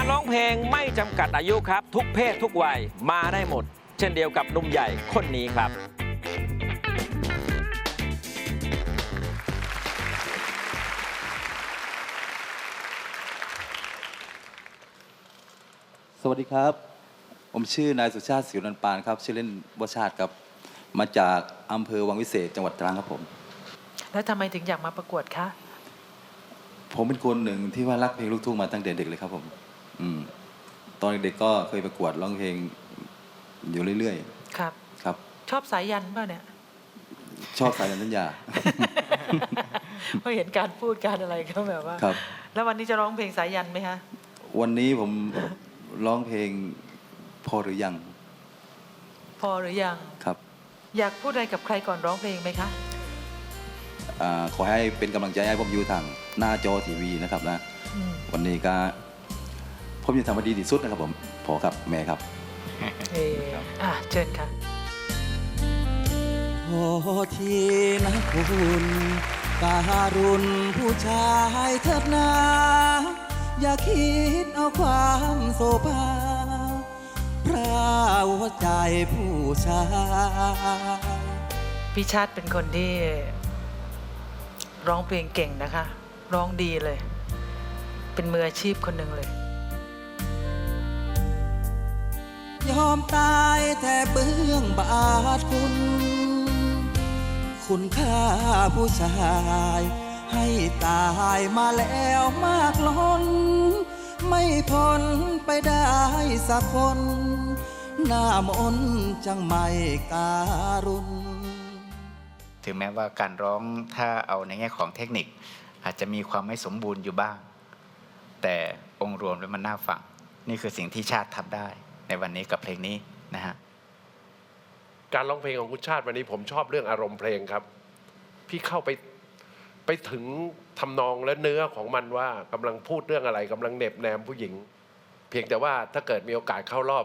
การร้องเพลงไม่จำกัดอายุครับ ทุกเพศทุกวัยมาได้หมด เช่นเดียวกับหนุ่มใหญ่คนนี้ครับ สวัสดีครับ ผมชื่อนายสุชาติสิวนันปานครับ ชื่อเล่นวชาติครับ มาจากอำเภอวังวิเศษจังหวัดตรังครับผม แล้วทำไมถึงอยากมาประกวดคะ ผมเป็นคนหนึ่งที่ว่ารักเพลงลูกทุ่งมาตั้งแต่เด็กเลยครับผมอืม ตอนเด็กๆก็เคยประกวดร้องเพลงอยู่เรื่อยครับๆครับ ชอบสายยันป่ะเนี่ย ชอบสายยันสัญญาเพราะเห็นการพูดการอะไรก็แบบว่า ครับ แล้ววันนี้จะร้องเพลงสายยันไหมคะวันนี้ผมร้องเพลงพอหรือยัง พอหรือยัง ครับ อยากพูดอะไรกับใครก่อนร้องเพลงไหมคะอ่าขอให้เป็นกำลังใจให้ผมอยู่ทางหน้าจอทีวีนะครับนะอืมวันนี้ก็ ผมจะทำมาดีที่สุดนะครับผมพอครับแม่ครับเอออะเชิญค่ะ โอ้ทีนะคุณการุณผู้ชายเถิดนาอย่าคิดเอาความโศภาพระหัวใจผู้ชายพี่ชาติเป็นคนที่ร้องเพลงเก่งนะคะ ร้องดีเลย เป็นมืออาชีพคนหนึ่งเลย ยอมตายแต่เบื้องบาทคุณ คุณค่าผู้ชาย ให้ตายมาแล้วมากล้น ไม่พ้นไปได้สักคน หน้ามนจังไม่การุณถึงแม้ว่าการร้องถ้าเอาในแง่ของเทคนิค อาจจะมีความไม่สมบูรณ์อยู่บ้าง แต่องค์รวมแล้วมันน่าฟัง นี่คือสิ่งที่ชาติทำได้ ในวันนี้กับเพลงนี้นะฮะการร้องเพลงของคุณชาติวันนี้ผมชอบเรื่องอารมณ์เพลงครับ พี่เข้าไปไปถึงทำนองและเนื้อของมันว่ากำลังพูดเรื่องอะไรกำลังเหน็บแนมผู้หญิง เพียงแต่ว่าถ้าเกิดมีโอกาสเข้ารอบ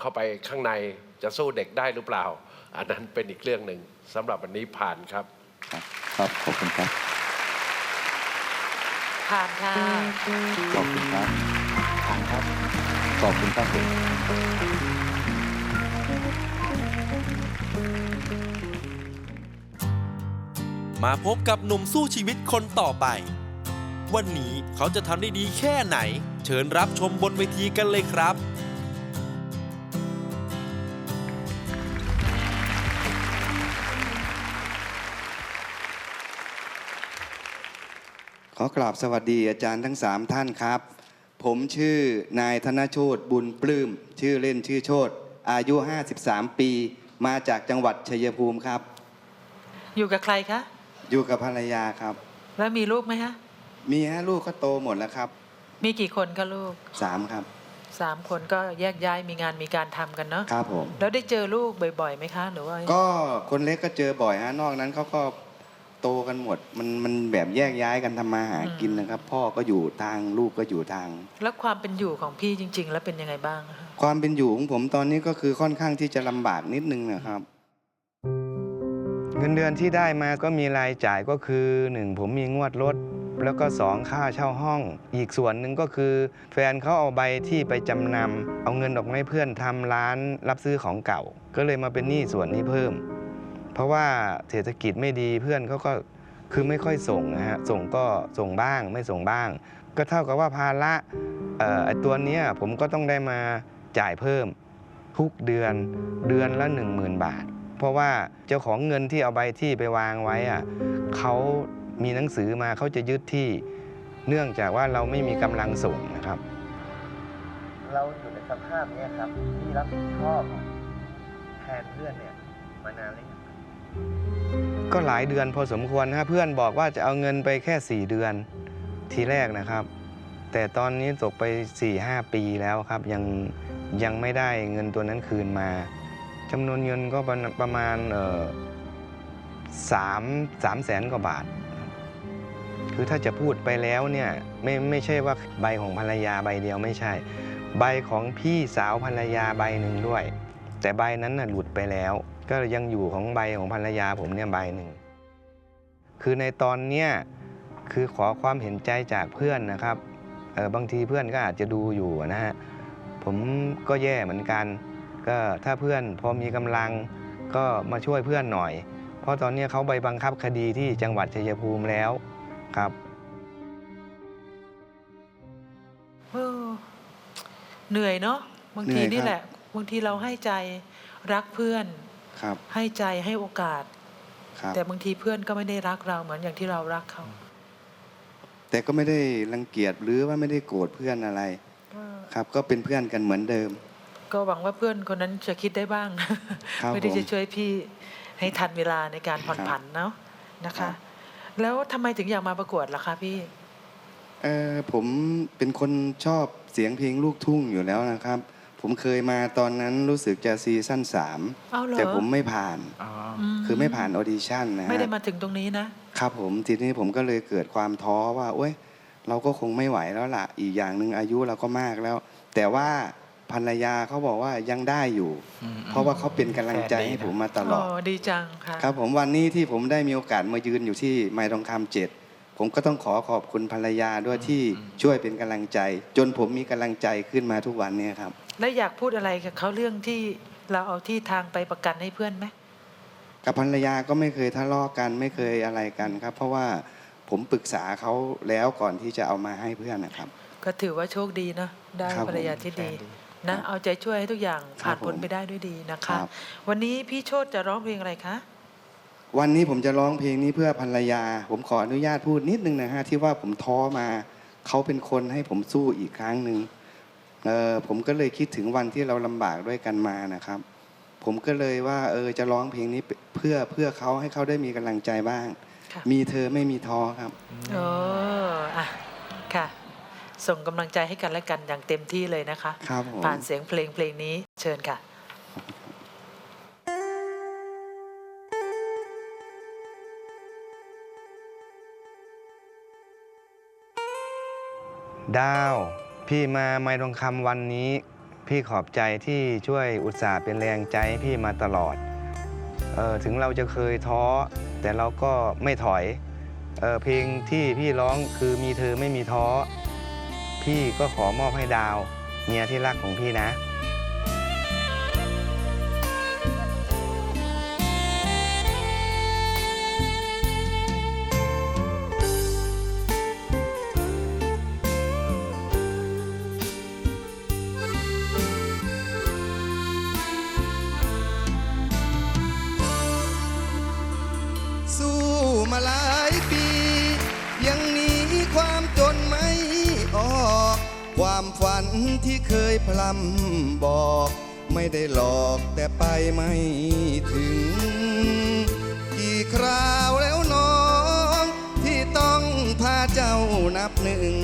เข้าไปข้างในจะสู้เด็กได้หรือเปล่า อันนั้นเป็นอีกเรื่องหนึ่งสำหรับวันนี้ผ่านครับ ครับครับขอบคุณครับ ผ่านค่ะขอบคุณครับผ่านครับขอบคุณครับผมมาพบกับหนุ่มสู้ชีวิตคนต่อไป วันนี้เขาจะทำได้ดีแค่ไหน เชิญรับชมบนเวทีกันเลยครับ ขอกราบสวัสดีอาจารย์ทั้งสามท่านครับ ผมชื่อนายธนโชตบุญปลื้ม ชื่อเล่นชื่อโชตอายุ 53 ปี มาจากจังหวัดชัยภูมิครับ อยู่กับใครคะ อยู่กับภรรยาครับ แล้วมีลูกไหมคะมีฮะลูกก็โตหมดแล้วครับ มีกี่คนคะลูกสามครับสามคนก็แยกย้ายมีงานมีการทำกันเนาะครับผมแล้วได้เจอลูกบ่อยๆไหมคะ หรือว่า ก็คนเล็กก็เจอบ่อยฮะนอกนั้นเขาก็ โตกันหมด มันมันแบบแยกย้ายกันทำมาหากินนะครับ พ่อก็อยู่ทางลูกก็อยู่ทาง แล้วความเป็นอยู่ของพี่จริง ๆ แล้วเป็นยังไงบ้างอะคะ ความเป็นอยู่ของผมตอนนี้ก็คือค่อนข้างที่จะลำบากนิดนึงนะครับ เงินเดือนที่ได้มาก็มีรายจ่ายก็คือหนึ่งผมมีงวดรถ แล้วก็สองค่าเช่าห้อง อีกส่วนหนึ่งก็คือ แฟนเขาเอาใบที่ไปจำนำเอาเงินออกมาให้เพื่อนทำร้านรับซื้อของเก่า ก็เลยมาเป็นหนี้ส่วนนี้เพิ่ม เพราะว่าเศรษฐกิจไม่ดีเพื่อนเขาก็คือไม่ค่อยส่งนะฮะส่งก็ส่งบ้างไม่ส่งบ้าง ก็เท่ากับว่าภาระเอ่อไอ้ตัวนี้ผมก็ต้องได้มาจ่ายเพิ่มทุกเดือนเดือนละ 10,000 บาท เพราะว่าเจ้าของเงินที่เอาใบที่ไปวางไว้อะเขามีหนังสือมาเขาจะยึดที่เนื่องจากว่าเราไม่มีกำลังส่งนะครับ เราอยู่ในสภาพนี้ครับที่รับผิดชอบแทนเพื่อนเนี่ยมานานแล้วยัง ก็หลายเดือนพอสมควรนะเพื่อนบอกว่าจะเอาเงินไปแค่ 4 เดือนทีแรกนะครับ แต่ตอนนี้ตกไป 4-5 ปีแล้วครับ ยังยังไม่ได้เงินตัวนั้นคืนมาจำนวนเงินก็ประประมาณสามสามแสนกว่าบาท คือถ้าจะพูดไปแล้วเนี่ยไม่ไม่ใช่ว่าใบของภรรยาใบเดียวไม่ใช่ ใบของพี่สาวภรรยาใบหนึ่งด้วย แต่ใบนั้นน่ะหลุดไปแล้ว ก็ยังอยู่ของใบของภรรยาผมเนี่ยใบหนึ่ง คือในตอนเนี้ยคือขอความเห็นใจจากเพื่อนนะครับเออบางทีเพื่อนก็อาจจะดูอยู่นะฮะผมก็แย่เหมือนกัน ก็ถ้าเพื่อนพอมีกำลังก็มาช่วยเพื่อนหน่อย เพราะตอนนี้เขาไปบังคับคดีที่จังหวัดชัยภูมิแล้วครับเออเหนื่อยเนาะบางทีเหนื่อยครับนี่แหละบางทีเราให้ใจรักเพื่อน ครับ ให้ใจให้โอกาส ครับ แต่บางทีเพื่อนก็ไม่ได้รักเราเหมือนอย่างที่เรารักเขาแต่ก็ไม่ได้รังเกียจหรือว่าไม่ได้โกรธเพื่อนอะไร ก็ครับ ก็เป็นเพื่อนกันเหมือนเดิม ก็หวังว่าเพื่อนคนนั้นจะคิดได้บ้างครับไม่ได้ผมจะช่วยพี่ให้ทันเวลาในการผ่อนครับผันเนาะนะครัคะ บ แล้วทำไมถึงอยากมาประกวดล่ะคะพี่เออผมเป็นคนชอบเสียงเพลงลูกทุ่งอยู่แล้วนะครับ ผมเคยมาตอนนั้นรู้สึกจะซีซั่นสามเอาเหรอ แต่ผมไม่ผ่าน อ๋อคือไม่ผ่านออดิชั่นนะฮะ ไม่ได้มาถึงตรงนี้นะ ครับผมทีนี้ผมก็เลยเกิดความท้อว่าโอ๊ยเราก็คงไม่ไหวแล้วล่ะ อีกอย่างหนึ่งอายุเราก็มากแล้ว แต่ว่าภรรยาเขาบอกว่ายังได้อยู่ อืม เพราะว่าเขาเป็นกำลังใจให้ผมมาตลอดอ๋อดีจังค่ะ ครับผมวันนี้ที่ผมได้มีโอกาสมายืนอยู่ที่ไม้ทองคำเจ็ด ผมก็ต้องขอขอบคุณภรรยาด้วยที่ช่วยเป็นกำลังใจ จนผมมีกำลังใจขึ้นมาทุกวันเนี้ครับ แล้วอยากพูดอะไรกับเขาเรื่องที่เราเอาที่ทางไปประกันให้เพื่อนไหมกับภรรยาก็ไม่เคยทะเลาะกันไม่เคยอะไรกันครับ เพราะว่าผมปรึกษาเขาแล้วก่อนที่จะเอามาให้เพื่อนนะครับ ก็ถือว่าโชคดีนะได้ครับภรรยาที่ดีแฟนดีนะเอาใจช่วยให้ทุกอย่างครัผ่าบนพ้นผมไปได้ด้วยดีนะครัคะบวันนี้พี่โชตจะร้องเพลงอะไรคะ วันนี้ผมจะร้องเพลงนี้เพื่อภรรยา ผมขออนุญาตพูดนิดนึงนะฮะที่ว่าผมท้อมาเขาเป็นคนให้ผมสู้อีกครั้งหนึ่งเออผมก็เลยคิดถึงวันที่เราลำบากด้วยกันมานะครับ ผมก็เลยว่าเออจะร้องเพลงนี้เพื่อเพื่อเขาให้เขาได้มีกำลังใจบ้างค่ะมีเธอไม่มีท้อครับเอออะค่ะ ส่งกำลังใจให้กันและกันอย่างเต็มที่เลยนะคะครับผมผ่านเสียงเพลงเพลงนี้เชิญค่ะ ดาว พี่มาไม่ทองคำวันนี้ พี่ขอบใจที่ช่วยอุตส่าห์เป็นแรงใจให้พี่มาตลอดเออถึงเราจะเคยท้อ แต่เราก็ไม่ถอยเออเพลงที่พี่ร้องคือมีเธอไม่มีท้อ พี่ก็ขอมอบให้ดาว เมียที่รักของพี่นะ ฝันที่เคยพลำบอก ไม่ได้หลอกแต่ไปไม่ถึง กี่คราวแล้วน้อง ที่ต้องพาเจ้านับหนึ่ง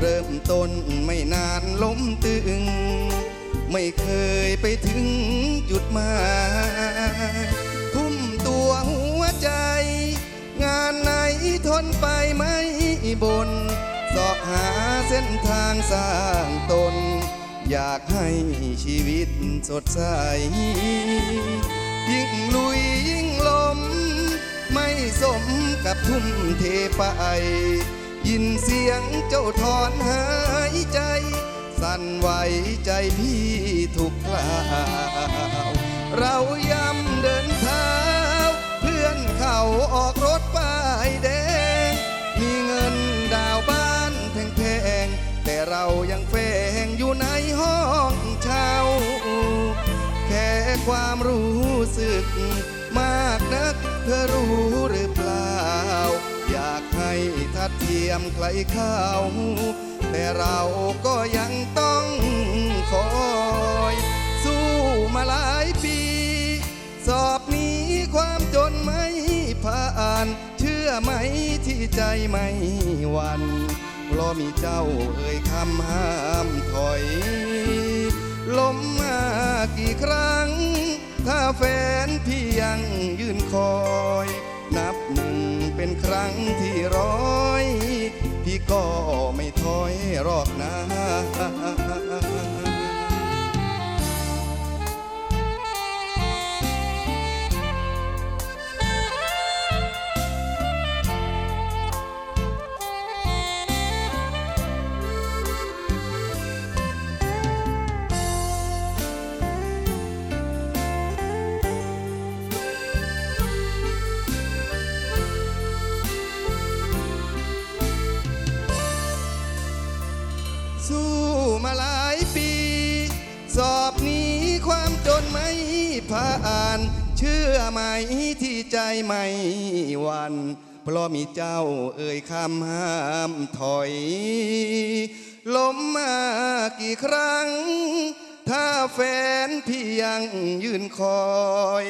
เริ่มต้นไม่นานล้มตึง ไม่เคยไปถึงจุดหมายทุ่มตัวหัวใจ งานไหนทนไปไม่บน สอบหาเส้นทางสร้างตน อยากให้ชีวิตสดใส ยิ่งลุยยิ่งลม ไม่สมกับทุ่มเทไป ยินเสียงเจ้าถอนหายใจ สั่นไหวใจพี่ทุกคราว เราย้ำเดิน ยมใครเข้า แต่เราก็ยังต้องคอย สู้มาหลายปี สอบหนี้ความจนไม่ผ่าน เชื่อไหมที่ใจไม่หวันเพราะมีเจ้าเอ่ยคำห้ามถอย ล้มมากี่ครั้ง ถ้าแฟนพี่ยังยืนคอย นับหนึ่ง เป็นครั้งที่ร้อย พี่ก็ไม่ถอยหรอกนะ สอบหนีความจนไม่ผ่าน เชื่อไหมที่ใจไม่หวันเพราะมีเจ้าเอ่ยคำห้ามถอย ล้มมากี่ครั้ง ถ้าแฟนพี่ยังยืนคอย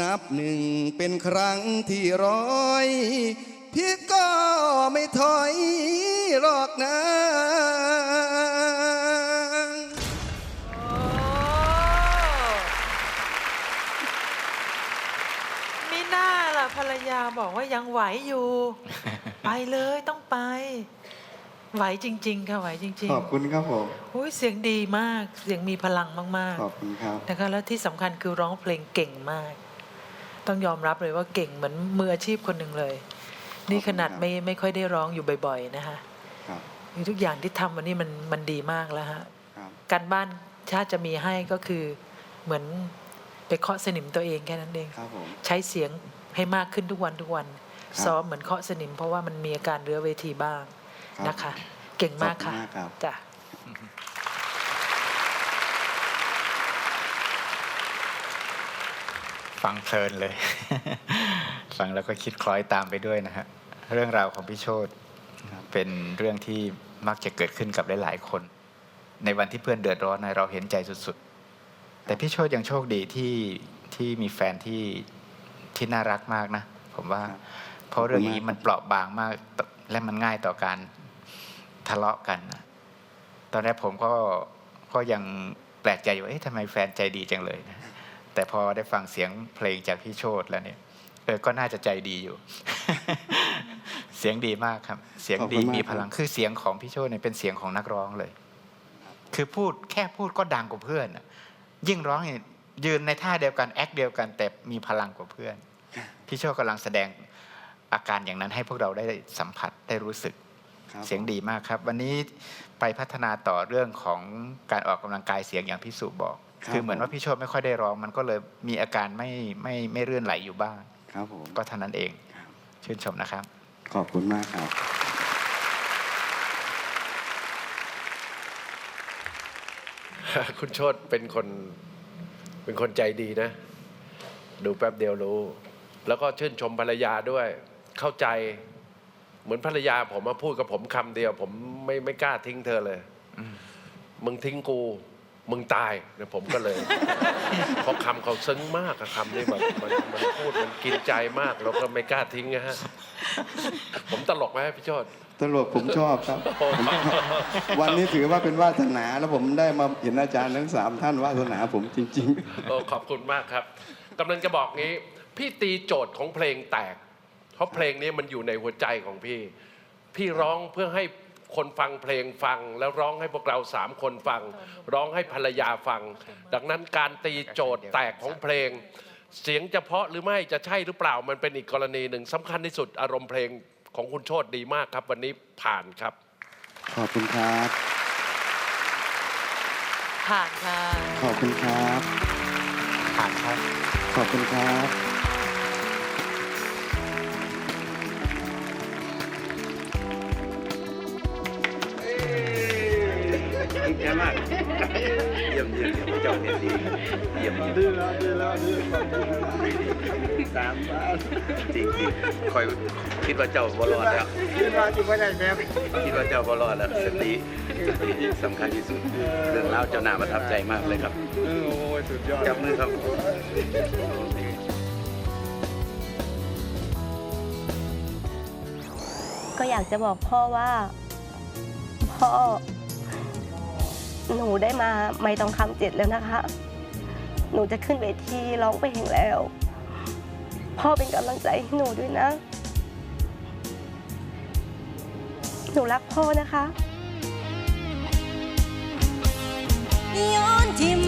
นับหนึ่งเป็นครั้งที่ร้อย พี่ก็ไม่ถอยหรอกนะ บอกว่ายังไหวอยู่ ไปเลยต้องไป ไหวจริง ๆ ค่ะไหวจริงขอบคุณครับผมๆโอ้ยเสียงดีมากเสียงมีพลังมากขอบคุณครับๆนะคะแล้วที่สำคัญคือร้องเพลงเก่งมาก ต้องยอมรับเลยว่าเก่งเหมือนมืออาชีพคนหนึ่งเลย นี่ขนาดไม่ไม่ค่อยได้ร้องอยู่บ่อยๆนะคะครับมีทุกอย่างที่ทำวันนี้มันมันดีมากแล้วฮะครับการบ้านชาติจะมีให้ก็คือเหมือนไปเคาะสนิมตัวเองแค่นั้นเองครับผมใช้เสียง ให้มากขึ้นทุกวันทุกวันครับซ้อมเหมือนเคาะสนิม เพราะว่ามันมีอาการเรื้อเวทีบ้างครับนะคะ เก่งมากค่ะขอบคุณมากครับจ้ะฟังเพลินเลย ฟังแล้วก็คิดคล้อยตามไปด้วยนะฮะ เรื่องราวของพี่โชตครับเป็นเรื่องที่มักจะเกิดขึ้นกับหลาย ๆ คน ในวันที่เพื่อนเดือดร้อนนะเราเห็นใจสุด ๆ แต่พี่โชตยังโชคดีที่ที่มีแฟนที่ ที่น่ารักมากนะ ผมว่าครับเพราะเรื่องนี้ขอบคุณมากมันเปราะบางมากและมันง่ายต่อการทะเลาะกันนะตอนแรกผมก็ก็ยังแปลกใจอยู่ว่าเอ๊ะทำไมแฟนใจดีจังเลยนะแต่พอได้ฟังเสียงเพลงจากพี่โชตแล้วเนี่ยเออก็น่าจะใจดีอยู่ เสียงดีมากครับ เสียงดีขอบคุณมากมีพลังคือเสียงของพี่โชตเนี่ยเป็นเสียงของนักร้องเลย คือพูดแค่พูดก็ดังกว่าเพื่อนน่ะยิ่งร้องเนี่ยยืนในท่าเดียวกันแอคเดียวกันแต่มีพลังกว่าเพื่อน พี่โชตกำลังแสดงอาการอย่างนั้นให้พวกเราได้สัมผัสได้รู้สึกครับเสียงดีมากครับ วันนี้ไปพัฒนาต่อเรื่องของการออกกำลังกายเสียงอย่างพี่สุบอกครับคือเหมือนว่าพี่โชตไม่ค่อยได้ร้อง มันก็เลยมีอาการไม่ไม่ไม่เรื่อนไหลอยู่บ้างครับผมก็เท่านั้นเองครับชื่นชมนะครับ ขอบคุณมากครับ คุณโชตเป็นคนเป็นคนใจดีนะ ดูแป๊บเดียวรู้ แล้วก็ชื่นชมภรรยาด้วย เข้าใจเหมือนภรรยาผมมาพูดกับผมคำเดียว ผมไม่ไม่กล้าทิ้งเธอเลย มึงทิ้งกู มึงตายเนี่ยผมก็เลยเพราะคำเขาซึ้งมากอะคำนี้แบบมันมันพูดมันกินใจมากเราก็ไม่กล้าทิ้งนะฮะผมตลกไหมพี่โชตตลกผมชอบครับผมชอบวันนี้ถือว่าเป็นวาสนาแล้วผมได้มาเห็นอาจารย์ทั้งสามท่านวาสนาผมจริง ๆ โอ้ขอบคุณมากครับกำลังจะบอกงี้ พี่ตีโจทย์ของเพลงแตก เพราะเพลงนี้มันอยู่ในหัวใจของพี่ พี่ร้องเพื่อให้คนฟังเพลงฟัง แล้วร้องให้พวกเราสามคนฟัง ร้องให้ภรรยาฟัง ดังนั้นการตีโจทย์แตกของเพลง เสียงจะเพราะหรือไม่จะใช่หรือเปล่ามันเป็นอีกกรณีหนึ่งสำคัญที่สุดอารมณ์เพลงของคุณโชตดีมากครับ วันนี้ผ่านครับ ขอบคุณครับ ผ่านค่ะ ขอบคุณครับ ผ่านครับ ขอบคุณครับ เยี่ยมมากเยี่ยมเยี่ยมเจ้าเนี่ยดีเยี่ยมดื้อแล้วดื้อแล้วดื้อสามบาทจริงจริงคอยคิดว่าเจ้าบอลอดแล้วคิดว่าจะไม่ได้แม่คิดว่าเจ้าบอลอดแล้วสติสติสำคัญที่สุดเรื่องเล่าวเจ้าหน้าประทับใจมากเลยครับโอ้ยสุดยอดจับมือครับก็อยากจะบอกพ่อว่า พ่อ หนูได้มาไม่ต้องคำเจ็ดแล้วนะคะ หนูจะขึ้นเวทีร้องเพลงแล้ว พ่อเป็นกำลังใจให้หนูด้วยนะ หนูรักพ่อนะคะ ย้อนทิม